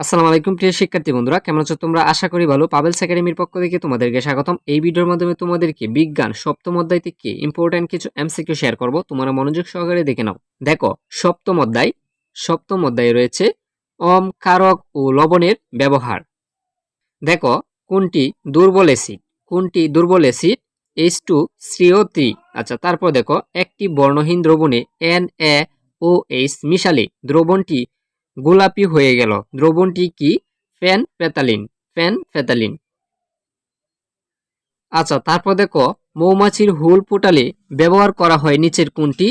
আসসালামু আলাইকুম, প্রিয় শিক্ষার্থী বন্ধুরা। কেমন আছো তোমরা? আশা করি ভালো। পাবেলস একাডেমির পক্ষ থেকে তোমাদেরকে স্বাগতম। এই ভিডিওর মাধ্যমে তোমাদেরকে বিজ্ঞান, সপ্তম অধ্যায় থেকে ইম্পর্টেন্ট কিছু এমসিকিউ শেয়ার করব। তোমরা মনোযোগ সহকারে দেখে নাও। দেখো, সপ্তম অধ্যায়, সপ্তম অধ্যায়ে রয়েছে অম কারক ও লবণের ব্যবহার। দেখো, কোনটি দুর্বল অ্যাসিড? কোনটি দুর্বল acid? H two C O three আচ্ছা তারপর দেখো, একটি বর্ণহীন দ্রবণে এন এ ও এইচ মিশালে দ্রবণটি গোলাপি হয়ে গেল। দ্রবণটি কি? ফ্যান প্যাতালিন ফ্যান প্যাতালিন আচ্ছা তারপর দেখো, মৌমাছির হুল পোটালে ব্যবহার করা হয় নিচের কোনটি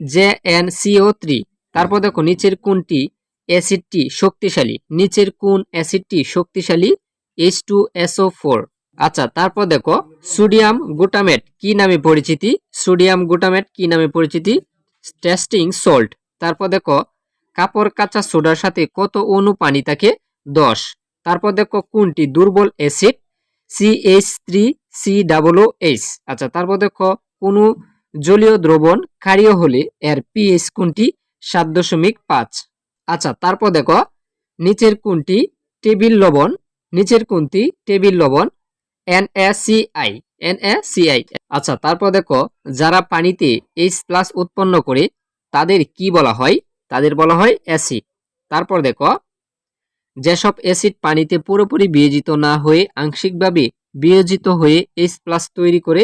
জে এন সিও থ্রি। তারপর দেখো, নিচের কোনটি অ্যাসিডটি শক্তিশালী, নিচের কোন অ্যাসিডটি শক্তিশালী এইচ টু এসও ফোর আচ্ছা তারপর দেখো, সোডিয়াম গ্লুটামেট কি নামে পরিচিতি? সোডিয়াম গ্লুটামেট কি নামে পরিচিতি? Tasting salt. তারপর দেখো কাপড় কাঁচা সোডার সাথে কত অণু পানি থাকে? দশ। তারপর দেখো কোনটি? দুর্বল acid, C H three C double H. আচ্ছা তারপর দেখো কোনো জলীয় দ্রবণ ক্ষারীয় হলে এর পিএইচ কোনটি? সাত দশমিক পাঁচ। আচ্ছা তারপর দেখো নিচের কোনটি? টেবিল লবণ। নিচের কোনটি? টেবিল লবণ। N A C I. N A C I. আচ্ছা তারপর দেখো যারা পানিতে এইচ প্লাস উৎপন্ন করে তাদের কি বলা হয়? তাদের বলা হয় অ্যাসিড। তারপর দেখো, যেসব অ্যাসিড পানিতে পুরোপুরি বিয়োজিত না হয়ে আংশিকভাবে বিয়োজিত হয়ে এইচ প্লাস তৈরি করে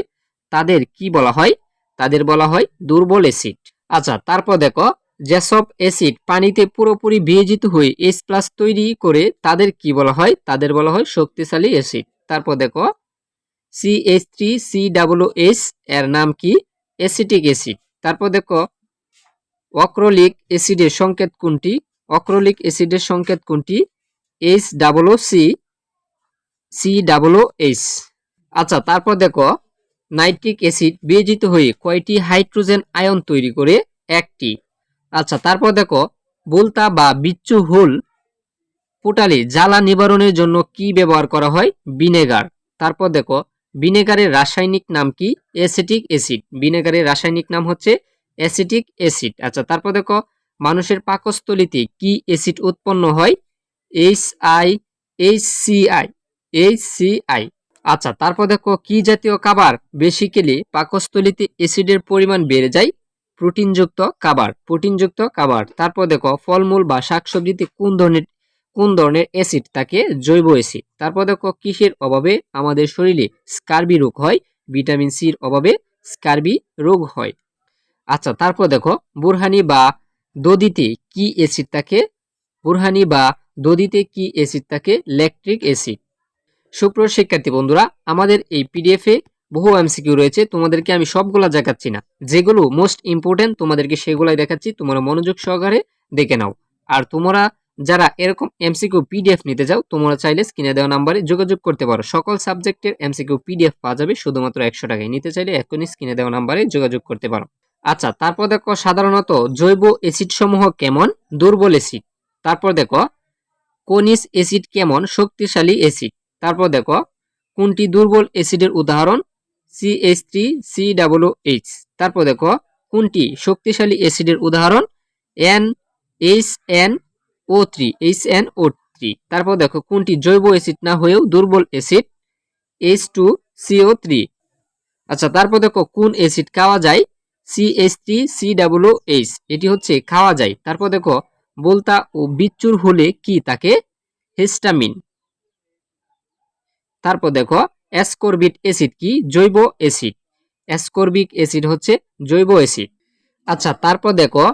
তাদের কি বলা হয়? তাদের বলা হয় দুর্বল অ্যাসিড। আচ্ছা তারপর দেখো, যেসব অ্যাসিড পানিতে পুরোপুরি বিয়োজিত হয়ে এইচ প্লাস তৈরি করে তাদের কি বলা হয়? তাদের বলা হয় শক্তিশালী অ্যাসিড। তারপর দেখো C H three C W H এর নাম কি? Acetic acid. তারপর দেখো অক্রলিক অ্যাসিডের সংকেত কোনটি? অক্রলিক অ্যাসিডের সংকেত কোনটি? H double C C double H আচ্ছা তারপর দেখো, নাইট্রিক অ্যাসিড বিয়োজিত হয়ে কয়টি হাইড্রোজেন আয়ন তৈরি করে? একটি। আচ্ছা তারপর দেখো, বুলতা বা বিচ্ছু হুল পোটালে জ্বালা নিবারণের জন্য কি ব্যবহার করা হয়? ভিনেগার। তারপর দেখো, ভিনেগারের রাসায়নিক নাম কি? Acetic acid. ভিনেগারের রাসায়নিক নাম হচ্ছে অ্যাসিটিক অ্যাসিড। আচ্ছা তারপর দেখো, মানুষের পাকস্থলিতে কি অ্যাসিড উৎপন্ন হয়? H I H C I H C I আচ্ছা তারপর দেখো, কি জাতীয় খাবার বেশি খেলে পাকস্থলিতে অ্যাসিডের পরিমাণ বেড়ে যায়? প্রোটিনযুক্ত খাবার প্রোটিনযুক্ত খাবার। তারপর দেখো, ফলমূল বা শাকসবজিতে কোন ধরনের কোন ধরনের অ্যাসিড থাকে? জৈব অ্যাসিড। তারপর দেখো, কিসের অভাবে আমাদের শরীরে স্কার্বি রোগ হয়? ভিটামিন সির অভাবে স্কার্বি রোগ হয়। আচ্ছা তারপর দেখো, বুরহানি বা দদিতে কি অ্যাসিড থাকে? বুরহানি বা দদিতে কি অ্যাসিড থাকে? ল্যাকট্রিক অ্যাসিড সুপ্রিয় শিক্ষার্থী বন্ধুরা, আমাদের এই পিডিএফে বহু এমসিকিউ রয়েছে, তোমাদেরকে আমি সবগুলা দেখাচ্ছি না। যেগুলো মোস্ট ইম্পর্টেন্ট তোমাদেরকে সেগুলাই দেখাচ্ছি, তোমরা মনোযোগ সহকারে দেখে নাও। আর তোমরা যারা এরকম এমসিকিউ পিডিএফ নিতে যাও তোমরা চাইলে স্ক্রিনে দেওয়া নাম্বারে যোগাযোগ করতে পারো। সকল সাবজেক্টের এমসিকিউ পিডিএফ পাওয়া যাবে, শুধুমাত্র একশো টাকায়। নিতে চাইলে এখনই স্ক্রিনে দেওয়া নাম্বারে যোগাযোগ করতে পারো। আচ্ছা তারপর দেখো সাধারণত জৈব অ্যাসিড সমূহ কেমন? দুর্বল অ্যাসিড। তারপর দেখো কনিস অ্যাসিড কেমন? শক্তিশালী অ্যাসিড। তারপর দেখো, কোনটি দুর্বল অ্যাসিডের উদাহরণ? C H three, C W H. তারপর দেখো, কোনটি শক্তিশালী অ্যাসিডের উদাহরণ? N, H N O three, H N O three. তারপর দেখো, কোনটি জৈব অ্যাসিড না হয়েও দুর্বল acid? H two C O three. আচ্ছা তারপর দেখো, কোন অ্যাসিড খাওয়া যায়? C H three C W H এটি হচ্ছে খাওয়া যায়। তারপর দেখো, বলতা ও বিচ্চুর হলে কি? তাকে হিস্টামিন তারপর দেখো অ্যাসকর্বিক অ্যাসিড কি? জৈব অ্যাসিড অ্যাসকর্বিক অ্যাসিড হচ্ছে জৈব অ্যাসিড আচ্ছা তারপর দেখো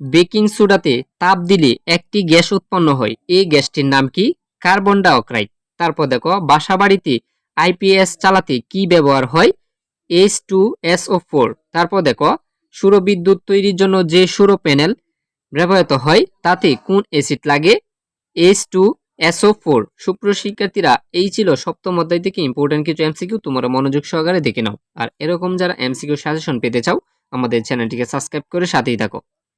বেকিং সোডাতে তাপ দিলে একটি গ্যাস উৎপন্ন হয়। এই গ্যাসটির নাম কি? কার্বন ডাইঅক্সাইড তারপর দেখো, বাসাবাড়িতে আইপিএস চালাতে কি ব্যবহার হয়? এইচ টু এসও ফোর তারপর দেখো, সৌরবিদ্যুৎ তৈরির জন্য যে সৌর প্যানেল ব্যবহৃত হয়, তাতে কোন অ্যাসিড লাগে? এইচ টু এসও ফোর সুপ্রিয় শিক্ষার্থীরা, এই ছিল সপ্তম অধ্যায় থেকে ইম্পর্টেন্ট কিছু এমসিকিউ তোমরা মনোযোগ সহকারে দেখে নাও। আর এরকম যারা এমসিকিউ সাজেশন পেতে চাও, আমাদের চ্যানেলটিকে সাবস্ক্রাইব করে সাথেই থাকো।